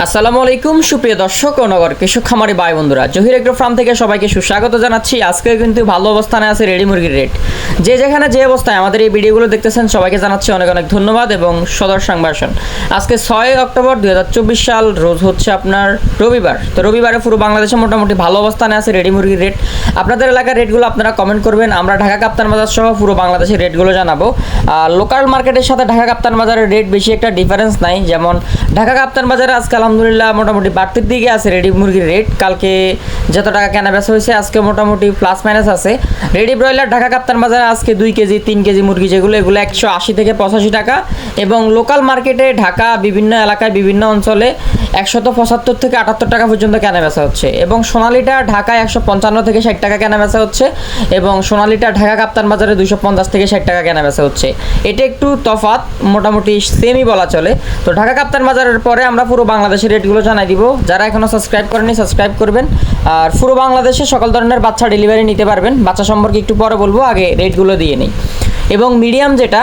আসসালামু আলাইকুম, সুপ্রিয় দর্শক ও নগর কৃষক খামারি ভাই বন্ধুরা। জহির এগ্রো ফার্ম থেকে সবাইকে সুস্বাগত জানাচ্ছি। আজকে কিন্তু ভালো অবস্থানে আছে রেডি মুরগির রেট। যে যেখানে যে অবস্থায় আমাদের এই ভিডিওগুলো দেখতেছেন, সবাইকে জানাচ্ছি অনেক অনেক ধন্যবাদ এবং সদর সংবাসন আজকে ছয় অক্টোবর দু হাজার চব্বিশ সাল, রোজ হচ্ছে আপনার রবিবার। তো রবিবারে পুরো বাংলাদেশে মোটামুটি ভালো অবস্থানে আছে রেডি মুরগির রেট। আপনাদের এলাকার রেটগুলো আপনারা কমেন্ট করবেন। আমরা ঢাকা কাপ্তান বাজার সহ পুরো বাংলাদেশের রেটগুলো জানাব। আর লোকাল মার্কেটের সাথে ঢাকা কাপ্তান বাজারের রেট বেশি একটা ডিফারেন্স নাই। যেমন ঢাকা কাপ্তান বাজারে আজকে আলহামদুলিল্লাহ, মোটামুটি বাড়তির দিকে আছে রেডি মুরগির রেট কালকে যত টাকা কেনা বেচা হয়েছে, আজকে মোটামুটি প্লাস মাইনাস আছে। রেডি ব্রয়লার ঢাকা কাপ্তান বাজারে আজকে দুই কেজি, তিন কেজি মুরগি যেগুলো, এগুলো একশো আশি থেকে পঁচাশি টাকা। এবং লোকাল মার্কেটে ঢাকা বিভিন্ন এলাকায়, বিভিন্ন অঞ্চলে একশত পঁচাত্তর থেকে আটাত্তর টাকা পর্যন্ত কেনা বেচা হচ্ছে এবং সোনালিটা ঢাকায় একশো পঞ্চান্ন থেকে ষাট টাকা কেনা বেচা হচ্ছে এবং সোনালিটা ঢাকা কাপ্তান বাজারে দুশো পঞ্চাশ থেকে ষাট টাকা কেনা বেচা হচ্ছে। এটা একটু তফাৎ, মোটামুটি সেমই বলা চলে। তো ঢাকা কাপ্তান বাজারের পরে আমরা পুরো বাংলাদেশের রেটগুলো জানাই দিব। যারা এখনও সাবস্ক্রাইব করেনি সাবস্ক্রাইব করবেন। আর পুরো বাংলাদেশে সকল ধরনের বাচ্চা ডেলিভারি নিতে পারবেন। বাচ্চা সম্পর্কে একটু পরে বলব, আগে রেটগুলো দিয়ে নিই। এবং মিডিয়াম যেটা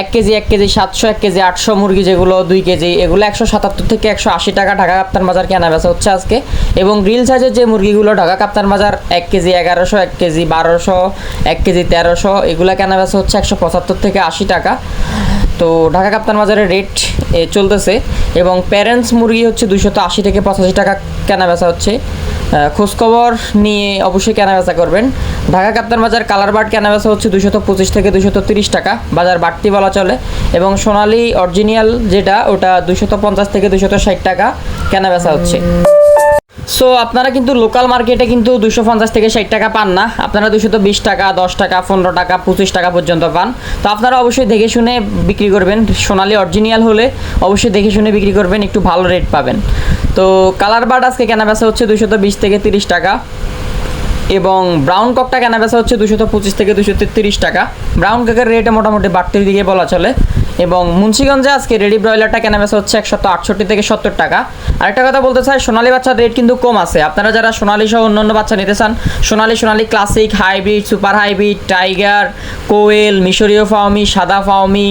এক কেজি এক কেজি সাতশো, এক কেজি আটশো মুরগি যেগুলো, দুই কেজি, এগুলো একশো সাতাত্তর থেকে একশো আশি টাকা ঢাকা কাপ্তান বাজার কেনা বেচা হচ্ছে আজকে। এবং গ্রিল সাইজের যে মুরগিগুলো ঢাকা কাপ্তান বাজার, এক কেজি এগারোশো, এক কেজি বারোশো, এক কেজি তেরোশো, এগুলো কেনা বেচা হচ্ছে একশো পঁচাত্তর থেকে আশি টাকা। তো ঢাকা কাপ্তান বাজারের রেট চলতেছে। এবং প্যারেন্টস মুরগি হচ্ছে দুশত আশি থেকে পঁচাশি টাকা কেনা বেচা হচ্ছে। খোঁজখবর নিয়ে অবশ্যই কেনা বেচা করবেন। ঢাকা কাপ্তান বাজার কালার বার্ড কেনা বেচা হচ্ছে দুশত পঁচিশ থেকে দুশত তিরিশ টাকা। বাজার বাড়তি বলা চলে। এবং সোনালি অরিজিনাল যেটা, ওটা দুশত পঞ্চাশ থেকে দুশত ষাট টাকা কেনা বেচা হচ্ছে। সো আপনারা কিন্তু লোকাল মার্কেটে কিন্তু দুশো পঞ্চাশ থেকে ষাট টাকা পান না। আপনারা দুশো বিশ টাকা, দশ টাকা, পনেরো টাকা, পঁচিশ টাকা পর্যন্ত পান। তো আপনারা অবশ্যই দেখে শুনে বিক্রি করবেন। সোনালি অরিজিনাল হলে অবশ্যই দেখে শুনে বিক্রি করবেন, একটু ভালো রেট পাবেন। তো কালার বার্ড আজকে কেনা বেচা হচ্ছে দুশো বিশ থেকে তিরিশ টাকা এবং ব্রাউন ককটা কেনা বেচা হচ্ছে দুশো পঁচিশ থেকে দুশো তেত্রিশ টাকা। ব্রাউন কেকের রেটে মোটামুটি বাড়তির দিকে বলা চলে এবং মুন্সিগঞ্জে আজকে রেডি ব্রয়লারটা কেনা বেচা হচ্ছে একশত আটষট্টি থেকে সত্তর টাকা। আরেকটা কথা বলতে চাই, সোনালি বাচ্চার রেট কিন্তু কম আছে। আপনারা যারা সোনালি সহ অন্য অন্য বাচ্চা নিতে চান, Sonali Sonali classic hybrid super hybrid tiger কোয়েল, মিশরীয় ফাউমি সাদা ফাউমি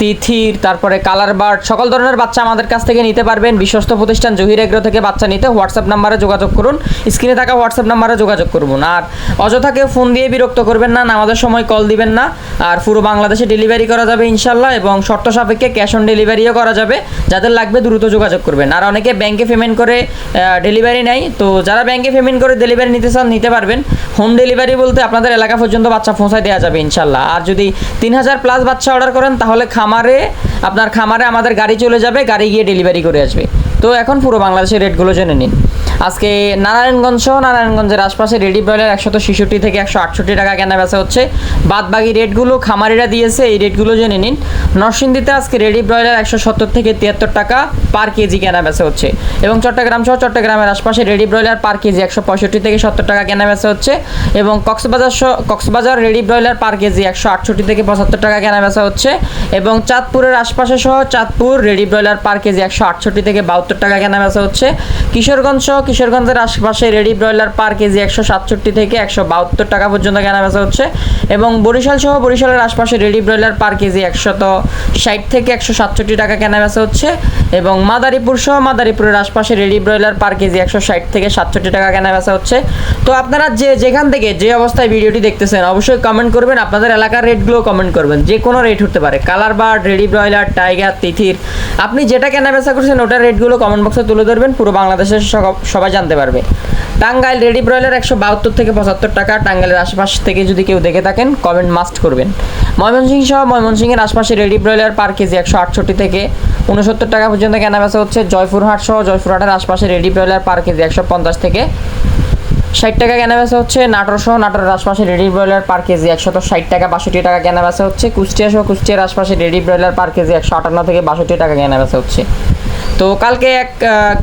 তিথির তারপরে কালার বার্ড সকল ধরনের বাচ্চা আমাদের কাছ থেকে নিতে পারবেন। বিশ্বস্ত প্রতিষ্ঠান জহির এগ্রো থেকে বাচ্চা নিতে হোয়াটসঅ্যাপ নাম্বারে যোগাযোগ করুন। স্ক্রিনে থাকা হোয়াটসঅ্যাপ নাম্বারে যোগাযোগ করুন। আর অযথা কেউ ফোন দিয়ে বিরক্ত করবেন না আমাদের সময় কল দিবেন না। আর পুরো বাংলাদেশে ডেলিভারি করা যাবে ইনশাল্লাহ এবং শর্ত সাপেক্ষে ক্যাশ অন ডেলিভারিও করা যাবে। যাদের লাগবে দ্রুত যোগাযোগ করবেন। আর অনেকে ব্যাংকে পেমেন্ট করে ডেলিভারি নেয়। তো যারা ব্যাংকে পেমেন্ট করে ডেলিভারি নিতে চান, নিতে পারবেন। হোম ডেলিভারি বলতে আপনাদের এলাকা পর্যন্ত বাচ্চা পৌঁছায় দেওয়া যাবে ইনশাল্লাহ আর যদি তিন হাজার প্লাস বাচ্চা অর্ডার করেন, তাহলে খামারে, আপনার খামারে আমাদের গাড়ি চলে যাবে, গাড়ি গিয়ে ডেলিভারি করে আসবে। তো এখন পুরো বাংলাদেশের রেটগুলো জেনে নিন। আজকে নারায়ণগঞ্জ সহ নারায়ণগঞ্জের আশপাশে রেডি ব্রয়লার একশত ছেষট্টি থেকে একশো আটষট্টি টাকা কেনা বেচা হচ্ছে। বাদ বাকি রেটগুলো খামারিরা দিয়েছে, এই রেটগুলো জেনে নিন। নরসিংদীতে আজকে রেডি ব্রয়লার একশো সত্তর থেকে তিয়াত্তর টাকা পার কেজি কেনা বেচা হচ্ছে। এবং চট্টগ্রাম সহ চট্টগ্রামের আশপাশে রেডি ব্রয়লার পার কেজি একশো পঁয়ষট্টি থেকে সত্তর টাকা কেনা বেচা হচ্ছে। এবং কক্সবাজার সহ, Cox's Bazar ready broiler per kg একশো আটষট্টি থেকে পঁচাত্তর টাকা কেনা বেচা হচ্ছে। এবং চাঁদপুরের আশপাশে সহ, Chandpur ready broiler per kg একশো আটষট্টি থেকে বাহাত্তর টাকা কেনা বেচা হচ্ছে। কিশোরগঞ্জ সহ কিশোরগঞ্জের আশেপাশে রেডি ব্রয়লার পার কেজি একশো সাতষট্টি থেকে একশো বাহাত্তর টাকা পর্যন্ত কেনা বেচা হচ্ছে। এবং বরিশাল সহ বরিশালের আশপাশে রেডি ব্রয়লার পার কেজি একশত ষাট থেকে একশো সাতষট্টি টাকা কেনা বেচা হচ্ছে। এবং মাদারীপুর সহ মাদারীপুরের আশপাশে রেডি ব্রয়লার পার কেজি একশো ষাট থেকে সাতষট্টি টাকা কেনা বেচা হচ্ছে। তো আপনারা যে যেখান থেকে যে অবস্থায় ভিডিওটি দেখতেছেন, অবশ্যই কমেন্ট করবেন। আপনাদের এলাকার রেটগুলো কমেন্ট করবেন। যে কোনো রেট হতে পারে। Colour bird, ready broiler, tiger, তিথির। আপনি যেটা কেনা বেচা করছেন, ওটার রেটগুলো কমেন্ট বক্সে তুলে ধরবেন। পুরো বাংলাদেশের সব- সবাই জানতে পারবে। টাঙ্গাইল রেডি ব্রয়লার একশো বাহাত্তর থেকে পঁচাত্তর টাকা। টাঙ্গাইলের আশপাশ থেকে যদি কেউ দেখে থাকেন কমেন্ট মাস্ট করবেন। ময়মনসিংহ সহ ময়মনসিংহের আশপাশে রেডি ব্রয়লার পার কেজি একশো আটষট্টি থেকে উনসত্তর টাকা পর্যন্ত কেনা বেচা হচ্ছে। জয়পুরহাট সহ জয়পুরহাটের আশপাশে রেডি ব্রয়লার পার কেজি একশো পঞ্চাশ থেকে ষাট টাকা কেনা বেচা হচ্ছে নাটোর সহ নাটোরের আশপাশে রেডি ব্রয়লার পার কেজি একশত ষাট টাকা, বাষট্টি টাকা কেনা বেচা হচ্ছে। কুষ্টিয়া সহ কুষ্টিয়ার আশপাশে রেডি ব্রয়লার পার কেজি একশো আটান্ন থেকে বাষট্টি টাকা কেনা বেচা হচ্ছে। তো কালকে এক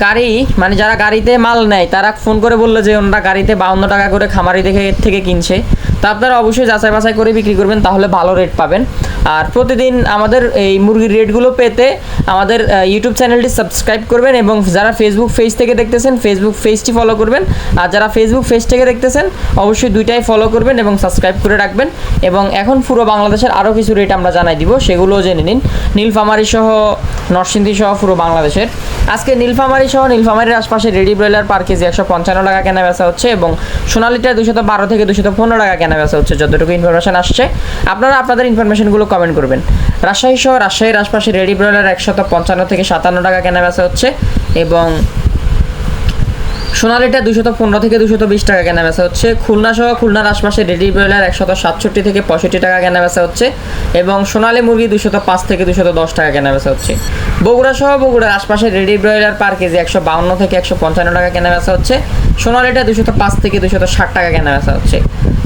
গাড়ি মানে যারা গাড়িতে মাল নেয়, তারা ফোন করে বলল যে ওনারা গাড়িতে বাউন্ন টাকা করে খামারি দেখে থেকে কিনছে। তা আপনারা অবশ্যই যাচাই বাছাই করে বিক্রি করবেন, তাহলে ভালো রেট পাবেন। আর প্রতিদিন আমাদের এই মুরগির রেটগুলো পেতে আমাদের ইউটিউব চ্যানেলটি সাবস্ক্রাইব করবেন এবং যারা ফেসবুক পেজ থেকে দেখতেছেন ফেসবুক পেজটি ফলো করবেন। আর যারা ফেসবুক পেজ থেকে দেখতেছেন, অবশ্যই দুইটাই ফলো করবেন এবং সাবস্ক্রাইব করে রাখবেন। এবং এখন পুরো বাংলাদেশের আরও কিছু রেট আমরা জানাই দিব, সেগুলোও জেনে নিন। নীলফামারি সহ, নরসিংদী সহ পুরো বাংলাদেশের। আজকে নীলফামারি সহ নীলফামারির আশপাশে রেডি ব্রয়লার পার কেজি একশো পঞ্চান্ন টাকা কেনা বেচা হচ্ছে এবং সোনালিটা দুশত বারো থেকে দুশত পনেরো টাকা কেনা বেচা হচ্ছে, যতটুকু ইনফরমেশন আসছে। আপনারা আপনাদের ইনফরমেশনগুলো কমেন্ট করবেন। রাজশাহী সহ রাজশাহীর আশপাশে রেডি ব্রয়লার একশত পঞ্চান্ন থেকে সাতান্ন টাকা কেনা বেচা হচ্ছে এবং সোনালিটা দুশত পনেরো থেকে দুশত বিশ টাকা কেনা বেচা হচ্ছে। খুলনা সহ খুলনার আশপাশে রেডি ব্রয়লার একশত সাতষট্টি থেকে পঁয়ষট্টি টাকা কেনা বেচা হচ্ছে এবং সোনালি মুরগি দুশত পাঁচ থেকে দুশত দশ টাকা কেনা বেচা হচ্ছে। বগুড়া সহ বগুড়ার আশপাশে রেডি ব্রয়লার পার কেজি একশো বাউন্ন থেকে একশো পঞ্চান্ন টাকা কেনা বেচা হচ্ছে। সোনালিটা দুশত পাঁচ থেকে দুশত ষাট টাকা কেনা বেচা হচ্ছে।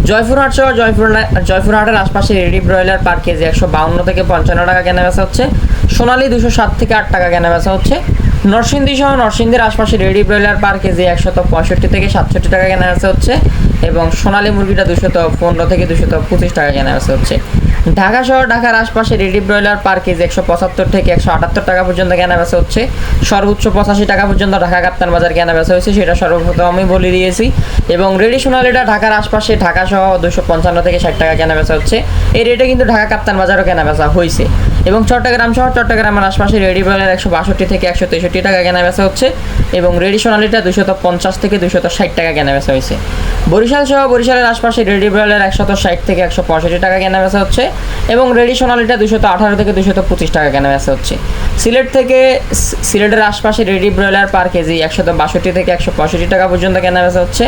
জয়পুরহাট সহ জয়পুর জয়পুরহাটের আশপাশে রেডি ব্রয়লার পার কেজি একশো বাউন্ন থেকে পঞ্চান্ন টাকা কেনা বেচা হচ্ছে। সোনালি দুশো সাত থেকে আট টাকা কেনা বেচা হচ্ছে। নরসিংদী সহ নরসিংদীর আশপাশে রেডি ব্রয়লার পার কেজি একশত পঁয়ষট্টি থেকে সাতষট্টি টাকা কেনা বেচা হচ্ছে, এবং সোনালী মুরগিটা দুশত পনেরো থেকে দুশত পঁচিশ টাকা কেনা বেচা হচ্ছে। ঢাকা শহর ঢাকার আশপাশে রেডি ব্রয়লার পার কেজি একশো পঁচাত্তর থেকে একশো আটাত্তর টাকা পর্যন্ত কেনা বেচা হচ্ছে, সর্বোচ্চ পঁচাশি টাকা পর্যন্ত ঢাকা কাপ্তান বাজার কেনা বেচা হয়েছে, সেটা সর্বপ্রথম আমি বলে দিয়েছি। এবং রেডি সোনালিটা ঢাকার আশপাশে ঢাকা সহ দুশো পঞ্চান্ন থেকে ষাট টাকা কেনা বেচা হচ্ছে। এই রেটে কিন্তু ঢাকা কাপ্তান বাজারও কেনা বেচা হয়েছে। এবং চট্টগ্রাম শহর চট্টগ্রামের আশপাশে রেডি ব্রয়লার একশো বাষট্টি থেকে একশো তেষট্টি টাকা কেনা বেচা হচ্ছে। এবং রেডি সোনালিটা দুশত পঞ্চাশ থেকে দুশত ষাট টাকা কেনা বেচা হয়েছে। বরিশাল সহ বরিশালের আশপাশে রেডি ব্রয়লার একশত ষাট থেকে একশো পঁয়ষট্টি টাকা কেনা বেচা হচ্ছে এবং রেডি সোনালিটা দুশত আঠারো থেকে দুশত পঁচিশ টাকা কেনা বেচা হচ্ছে। সিলেট থেকে সিলেটের আশপাশে রেডি ব্রয়লার পার কেজি একশত বাষট্টি থেকে একশো পঁয়ষট্টি টাকা পর্যন্ত কেনা বেচা হচ্ছে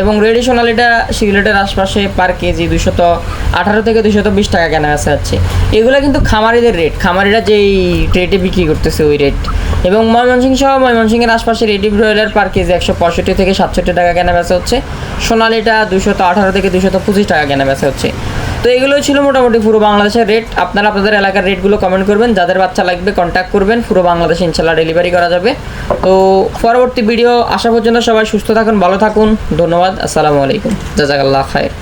এবং রেডি সোনালিটা সিলেটের আশপাশে পার কেজি দুশত আঠারো থেকে দুশত বিশ টাকা কেনা বেচা হচ্ছে। এগুলো কিন্তু খামারিদের রেট খামারিরা যেই রেটে বিক্রি করতেছে ওই রেট এবং ময়মনসিংহ সহ ময়মনসিংহের আশপাশে রেডি ব্রয়লার পার কেজি একশো পঁয়ষট্টি থেকে সাতষট্টি টাকা কেনা বেচা হচ্ছে। সোনালিটা দুশত আঠারো থেকে দুশত পঁচিশ টাকা কেনা বেচা হচ্ছে। তো এগুলো ছিল মোটামুটি পুরো বাংলাদেশের রেট আপনারা আপনাদের এলাকার রেটগুলো কমেন্ট করবেন, যাদের বাচ্চা লাগবে কন্ট্যাক্ট করবেন, পুরো বাংলাদেশে ইনশাল্লাহ ডেলিভারি করা যাবে। তো পরবর্তী ভিডিও আসা পর্যন্ত সবাই সুস্থ থাকুন, ভালো থাকুন, ধন্যবাদ, আসসালামু আলাইকুম, জাজাকাল্লাহ খায়ের।